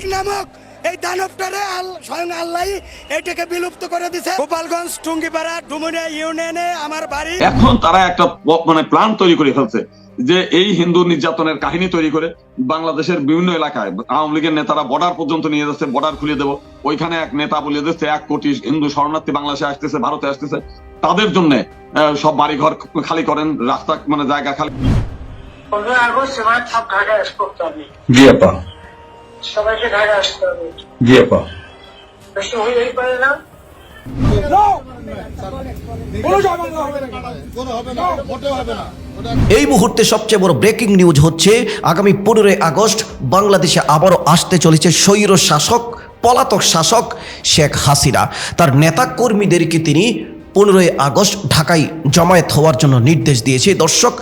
লীগ নামক এই দানবটারে আল- স্বয়ং আল্লাহ এটাকে বিলুপ্ত করে দিছে। গোপালগঞ্জ টুঙ্গিপাড়া ডুমুরিয়া ইউনিয়নে আমার বাড়ি। এখন তারা একটা মানে প্ল্যান তৈরি করে ফেলছে যে এই হিন্দু নির্যাতনের কাহিনী তৈরি করে বাংলাদেশের বিভিন্ন এলাকায় আওয়ামী লীগের নেতারা বর্ডার পর্যন্ত নিয়ে যাচ্ছে বর্ডার খুলে দেবো। ওইখানে এক নেতা বলে দিচ্ছে এক কোটি হিন্দু শরণার্থী বাংলাদেশে আসতেছে ভারতে আসতেছে। তাদের জন্য সব বাড়িঘর খালি করেন রাস্তা মানে জায়গা খালি জি আপা। সবাইকে আসতে হবে। জি আপা। বেশি হইলেই পারে না। এই মুহূর্তে সবচেয়ে বড় ব্রেকিং নিউজ হচ্ছে আগামী পনেরোই আগস্ট বাংলাদেশে আবারও আসতে চলেছে স্বৈর শাসক পলাতক শাসক শেখ হাসিনা। তার নেতা কর্মীদেরকে তিনি পনেরোই আগস্ট ঢাকায় জমায়েত হওয়ার জন্য নির্দেশ দিয়েছে। দর্শক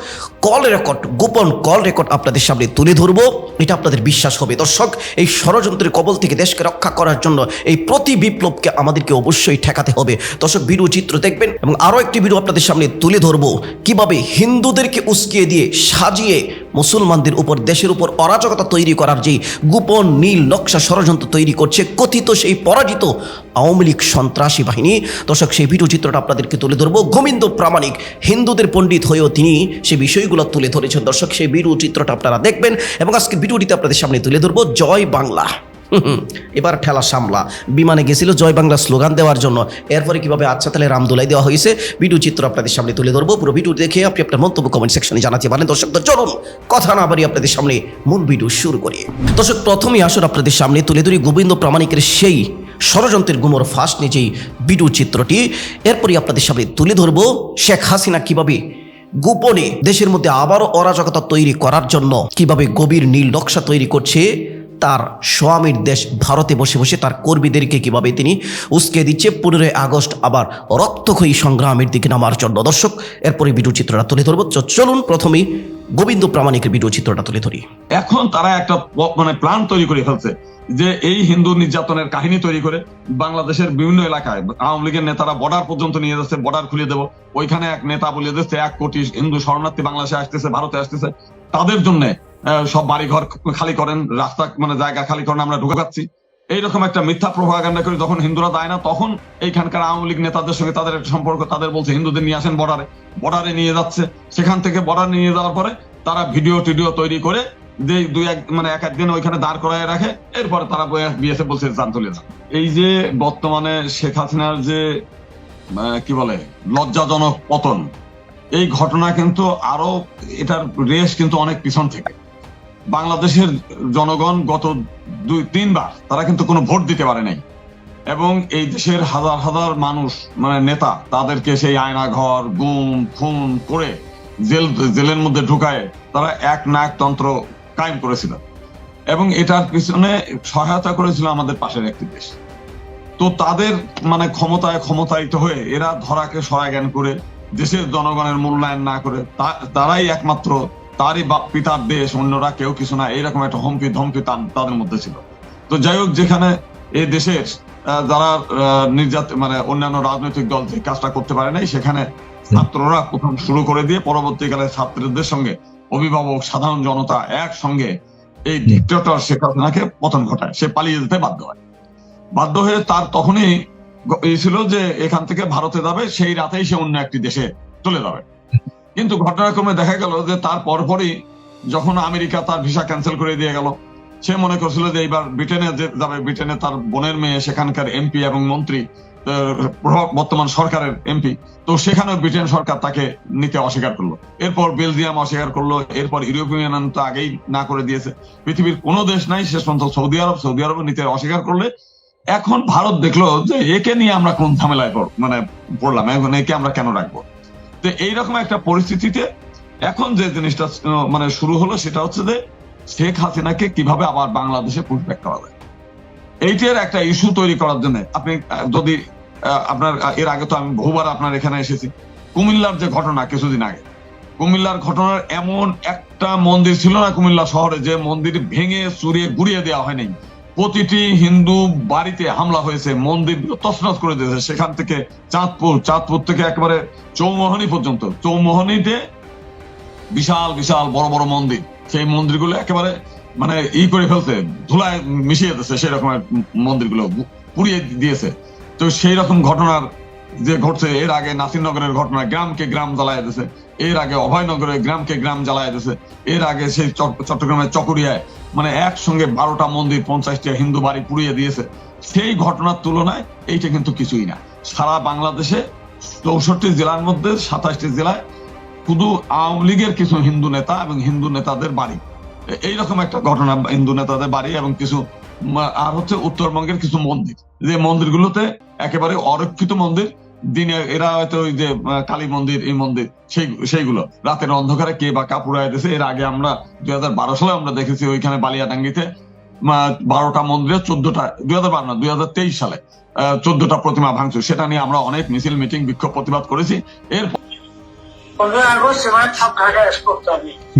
কল রেকর্ড গোপন কল রেকর্ড আপনাদের সামনে তুলে ধরবো। এটা আপনাদের বিশ্বাস হবে। দর্শক, এই ষড়যন্ত্রের কবল থেকে দেশকে রক্ষা করার জন্য এই প্রতি বিপ্লবকে আমাদেরকে অবশ্যই ঠেকাতে হবে। দর্শক, ভিডিও চিত্র দেখবেন এবং আরও একটি ভিডিও আপনাদের সামনে তুলে ধরবো। কীভাবে হিন্দুদেরকে উস্কিয়ে দিয়ে সাজিয়ে মুসলমানদের উপর, দেশের উপর অরাজকতা তৈরি করার যে গোপন নীল নকশা ষড়যন্ত্র তৈরি করছে, কথিত সেই পরাজিত আওয়ামী লীগ সন্ত্রাসী বাহিনী। দর্শক, সেই ভিডিও চিত্রটা আপনাদেরকে তুলে ধরবো। গোবিন্দ প্রামাণিক, হিন্দুদের পণ্ডিত হয়েও তিনি সেই বিষয়গুলো তুলে ধরেছেন দর্শক, সেই ভিডিও চিত্রটা আপনারা দেখবেন এবং আজকে ভিডিওটিতে আপনাদের সামনে তুলে ধরবো জয় বাংলা। এবার ঠেলা সামলা। বিমানে গেছিল জয় বাংলা স্লোগান দেওয়ার জন্য। এরপরে কীভাবে আচ্ছা তাহলে রামদোলাই দেওয়া হয়েছে। ভিডিও চিত্র আপনাদের সামনে তুলে ধরবো। পুরো ভিডিও দেখে আপনি আপনার মন্তব্য কমেন্ট সেকশনে জানাতে পারেন। দর্শক, তো চলুন, কথা না বাড়ি আপনাদের সামনে মূল ভিডিও শুরু করি। দর্শক, প্রথমেই আসুন আপনাদের সামনে তুলে ধরি গোবিন্দ প্রামাণিকের সেই ষড়যন্ত্রের গুমর ফাঁস নিজেই ভিডিও চিত্রটি। এরপরই আপনাদের সামনে তুলে ধরবো শেখ হাসিনা কীভাবে গোপনে দেশের মধ্যে আবারও অরাজকতা তৈরি করার জন্য কীভাবে গভীর নীল নকশা তৈরি করছে, তার স্বামীর দেশ ভারতে বসে বসে তার কর্মীদেরকে কীভাবে তিনি উস্কে দিচ্ছে, পনেরোই আগস্ট আবার রক্তক্ষয়ী সংগ্রামের দিকে নামার জন্য। দর্শক, এরপরে ভিডিও চিত্রটা তুলে ধরবো। চলুন প্রথমেই গোবিন্দ প্রামাণিকের ভিডিও চিত্রটা তুলে ধরি। এখন তারা একটা মানে প্ল্যান তৈরি করে ফেলছে যে এই হিন্দু নির্যাতনের কাহিনী তৈরি করে বাংলাদেশের বিভিন্ন এলাকায় আওয়ামী লীগের নেতারা বর্ডার পর্যন্ত নিয়ে যাচ্ছে বর্ডার খুলে দেবো। ওইখানে এক নেতা বলে দিচ্ছে, এক কোটি হিন্দু শরণার্থী বাংলাদেশে আসতেছে, ভারতে আসতেছে। তাদের জন্য সব বাড়িঘর খালি করেন, রাস্তা মানে জায়গা খালি করেন, আমরা ঢুকাচ্ছি। এইরকম একটা মিথ্যা প্রভাগান্ডা করে যখন হিন্দুরা দেয় না, তখন এইখানকার আওয়ামী লীগ নেতাদের সঙ্গে তাদের একটা সম্পর্ক, তাদের বলছে, হিন্দুদের নিয়ে আসেন বর্ডারে। বর্ডারে নিয়ে যাচ্ছে। সেখান থেকে বর্ডার নিয়ে যাওয়ার পরে তারা ভিডিও, টিডিও তৈরি করে যে দুই এক মানে এক একদিন ওইখানে দাঁড় করায় রাখে। এরপরে তারা বিএসএ বলছে, যান, চলে যান। এই যে বর্তমানে শেখ হাসিনার যে কি বলে, লজ্জাজনক পতন, এই ঘটনা কিন্তু আরও, এটার রেশ কিন্তু অনেক পিছন থেকে। বাংলাদেশের জনগণ গত দুই, তিনবার তারা কিন্তু কোনো ভোট দিতে পারে নাই। এবং এই দেশের হাজার হাজার মানুষ মানে নেতা, তাদেরকে সেই আয়না ঘর গুম, খুন করে জেল, জেলের মধ্যে ঢুকায় তারা এক নাক তন্ত্র কায়েম করেছিল। এবং এটার পিছনে সহায়তা করেছিল আমাদের পাশের একটি দেশ। তো তাদের মানে ক্ষমতায় ক্ষমতায়িত হয়ে এরা ধরাকে সহায় জ্ঞান করে, দেশের জনগণের মূল্যায়ন না করে তারাই একমাত্র তারই বাপ পিতার দেশ অন্যরা কেউ কিছু না এরকম একটা হুমকি ধমকি তাদের মধ্যে ছিল। তো যাই হোক যেখানে এই দেশের যারা নির্যাত মানে অন্যান্য রাজনৈতিক দল যে কাজটা করতে পারে নাই সেখানে ছাত্ররা প্রথম শুরু করে দিয়ে পরবর্তীকালে ছাত্রদের সঙ্গে অভিভাবক সাধারণ জনতা একসঙ্গে এই ডিক্টেটর শেখ হাসিনাকে পতন ঘটায়। সে পালিয়ে যেতে বাধ্য হয়। বাধ্য হয়ে তার তখনই এই ছিল যে এখান থেকে ভারতে যাবে সেই রাতেই সে অন্য একটি দেশে চলে যাবে। কিন্তু ঘটনাক্রমে দেখা গেল যে তার পরপরই যখন আমেরিকা তার ভিসা ক্যান্সেল করে দিয়ে গেল, সে মনে করছিল যে এইবার ব্রিটেনে যাবে, ব্রিটেনে তার বোনের মেয়ে, সেখানকার এমপি এবং মন্ত্রী বর্তমান সরকারের এমপি, তো সেখানেও ব্রিটেন সরকার তাকে নিতে অস্বীকার করল। এরপর বেলজিয়াম অস্বীকার করল, এরপর ইউরোপিয়ান ইউনিয়ন তো আগেই না করে দিয়েছে। পৃথিবীর কোনো দেশ নাই, শেষ পর্যন্ত সৌদি আরব সৌদি আরব নিতে অস্বীকার করলে। এখন ভারত দেখল যে একে নিয়ে আমরা কোন ঝামেলায় মানে পড়লাম, এখন একে আমরা কেন রাখব? তো এইরকম একটা পরিস্থিতিতে এখন যে জিনিসটা মানে শুরু হলো সেটা হচ্ছে যে শেখ হাসিনাকে কীভাবে আবার বাংলাদেশে পুষব্যাক করা যায়। এইটার একটা ইস্যু তৈরি করার জন্য আপনি যদি আপনার এর আগে তো আমি বহুবার আপনার এখানে এসেছি। কুমিল্লার যে ঘটনা কিছুদিন আগে, কুমিল্লার ঘটনার এমন একটা মন্দির ছিল না কুমিল্লা শহরে যে মন্দির ভেঙে, চুরিয়ে, গুড়িয়ে দেওয়া হয়নি। প্রতিটি হিন্দু বাড়িতে হামলা হয়েছে, মন্দির তছনছ করে দিয়েছে। সেখান থেকে চাঁদপুর চাঁদপুর থেকে একেবারে চৌমোহনী পর্যন্ত। চৌমোহনীতে বিশাল বিশাল বড় বড় মন্দির। সেই মন্দিরগুলো একেবারে মানে ই করে ফেলছে, ধুলায় মিশিয়ে দিচ্ছে সেই রকমের মন্দিরগুলো পুড়িয়ে দিয়েছে। তো সেই রকম ঘটনার যে ঘটছে, এর আগে নাসিরনগরের ঘটনা, গ্রামকে গ্রাম জ্বালায় দিয়েছে। এর আগে অভয়নগরে গ্রামকে গ্রাম জ্বালায় দিয়েছে এর আগে সেই চট্টগ্রামের চকরিয়ায় মানে একসঙ্গে বারোটা মন্দির, পঞ্চাশটা হিন্দু বাড়ি পুড়িয়ে দিয়েছে। সেই ঘটনার তুলনায় এইটা কিন্তু কিছুই না। সারা বাংলাদেশে চৌষট্টি জেলার মধ্যে সাতাশটি জেলায় শুধু আওয়ামী লীগের কিছু হিন্দু নেতা এবং হিন্দু নেতাদের বাড়ি। এইরকম একটা ঘটনা হিন্দু নেতাদের বাড়ি এবং কিছু আর হচ্ছে উত্তরবঙ্গের কিছু মন্দির। যে মন্দিরগুলোতে একেবারে অরক্ষিত মন্দির দিনে এরা হয়তো ওই যে কালী মন্দির এই মন্দির সেই সেইগুলো। রাতের অন্ধকারে কে বা কাপুরায় দিয়েছে এর আগে আমরা দুই হাজার বারো সালে আমরা দেখেছি ওইখানে বালিয়াডাঙ্গিতে বারোটা মন্দিরে চোদ্দটা দুই হাজার বারো না দুই হাজার তেইশ সালে চোদ্দটা প্রতিমা ভাঙচুর। সেটা নিয়ে আমরা অনেক মিছিল মিটিং বিক্ষোভ প্রতিবাদ করেছি। এর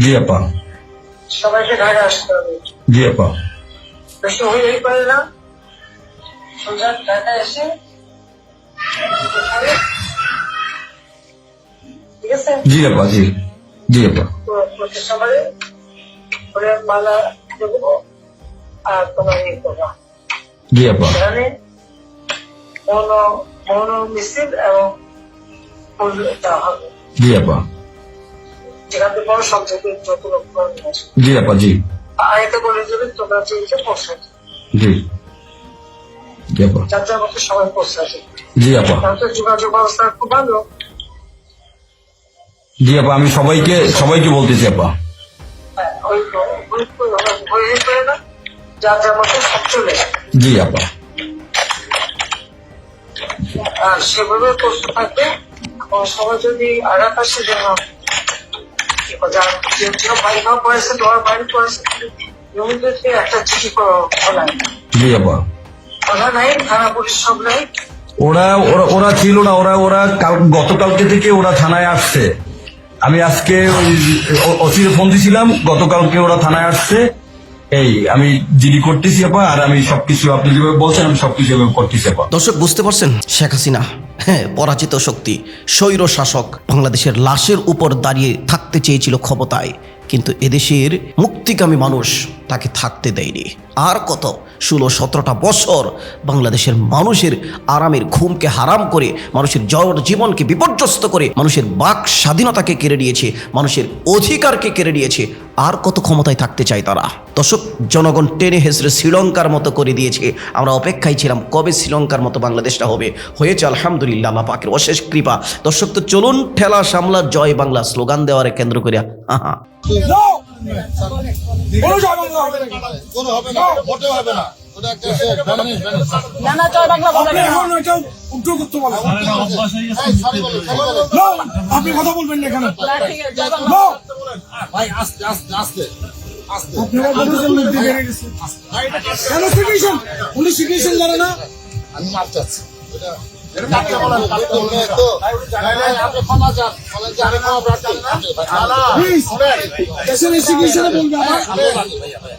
জি আপা। সবাইকে ঢাকায় আসতে হবে। জি আপা। বেশি হয়ে পারে না। সোজা ঢাকায় এসে জি আপা জি। জি আপা। জি আপা। জি আপা। জি আপা জি। আয়তে তোমরা চেয়েছে পৌঁছাতে জি। জি আপা। সবাই পৌঁছাতে জি আপা। যোগাযোগ ব্যবস্থা খুব ভালো। জি আপা আমি সবাইকে সবাইকে বলতেছি আপা। সব চলে জি আপা। আর সেভাবে প্রস্তুত থাকবে। সবাই যদি যেন কি বলে, যার যে বাড়ি ঘর পড়েছে তোমার বাড়ি পড়েছে একটা চিঠি করা জি আপা। থানা ওরা ওরা ছিল না, ওরা ওরা গতকালকে থেকে ওরা থানায় আসছে। আমি আজকে ওই অসিরে ফোন দিছিলাম, গতকালকে ওরা থানায় আসছে। এই, আমি জিডি করতেছি আপা, আর আমি সবকিছু আপনি যেভাবে বলছেন, আমি সবকিছু এভাবে করতেছি আপা। দর্শক, বুঝতে পারছেন? শেখ হাসিনা হ্যাঁ পরাজিত শক্তি, স্বৈর শাসক, বাংলাদেশের লাশের উপর দাঁড়িয়ে থাকতে চেয়েছিল ক্ষমতায়। কিন্তু এদেশের মুক্তিকামী মানুষ তাকে থাকতে দেয়নি। আর কত? ষোলো সতেরোটা বছর বাংলাদেশের মানুষের আরামের ঘুমকে হারাম করে, মানুষের জ্বর জীবনকে বিপর্যস্ত করে, মানুষের বাক স্বাধীনতাকে কেড়ে নিয়েছে, মানুষের অধিকারকে কেড়ে নিয়েছে, আর কত ক্ষমতায় থাকতে চায় তারা? দর্শক, জনগণ টেনে হেসড়ে শ্রীলঙ্কার মতো করে দিয়েছে। আমরা অপেক্ষায় ছিলাম কবে শ্রীলঙ্কার মতো বাংলাদেশটা হবে। হয়েছে আলহামদুলিল্লাহ আল্লাহ পাকের অশেষ কৃপা। দর্শক, তো চলুন ঠেলা সামলা জয় বাংলা স্লোগান দেওয়ারে কেন্দ্র করে হ্যাঁ কোনো হবে না হবে না আপনি কথা বলবেন না এখানে। ভাই আস্তে আস্তে আস্তে আপনারা বলেছেন বেড়ে গেছে। কেন উনি জানে না। আমি মাপ চাচ্ছি।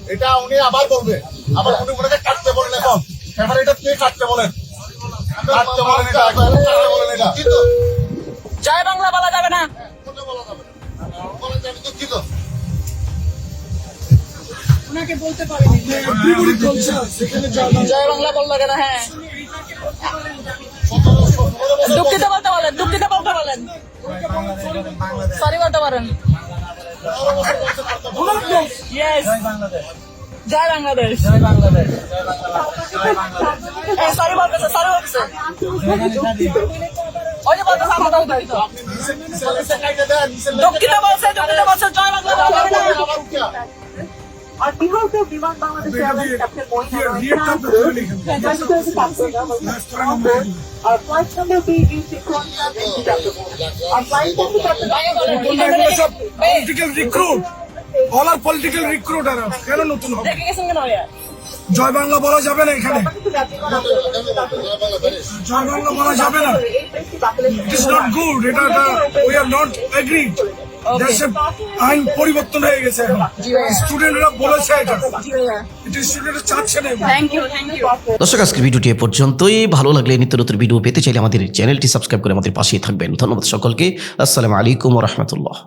এটা উনি আবার বলবে আবার উনি কাটতে বলেন এখন এবার এটা কে কাটতে বলেন কাটতে বলেন এটা বলেন এটা কিন্তু জয় বাংলা বলা যাবে না বলা যাবে না? বলেন যে দুঃখিত ওনাকে বলতে পারিনি জয় বাংলা। বলল কেন হ্যাঁ দুঃখিত বলতে বলেন দুঃখিত বলতে বলেন। সরি বলতে পারেন। ইয়েস জয় বাংলাদেশ। সরি বলতেছে সরি বলতেছে। ওই যে বলতেছে দুঃখিত। দুঃখিত বলছে দুঃখিত বলছে জয় বাংলা বলা যাবে না আবার উঠা আর অল পলিটিক্যাল কেন নতুন হবে দেখে গেছেন কেন ভাইয়া জয় বাংলা বলা যাবে না এখানে জয় বাংলা বলা যাবে না ইট ইস নট গুড এটা উই আর নট এগ্রিড দেশে আইন পরিবর্তন হয়ে গেছে এখন। স্টুডেন্টরা বলেছে এটা। এটা স্টুডেন্টরা চাচ্ছে না দর্শক আজকের ভিডিওটি এ পর্যন্তই। ভালো লাগলে নিত্য নতুন ভিডিও পেতে চাইলে আমাদের চ্যানেলটি সাবস্ক্রাইব করে আমাদের পাশেই থাকবেন। ধন্যবাদ সকলকে। আসসালামু আলাইকুম রহমতুল্লাহ।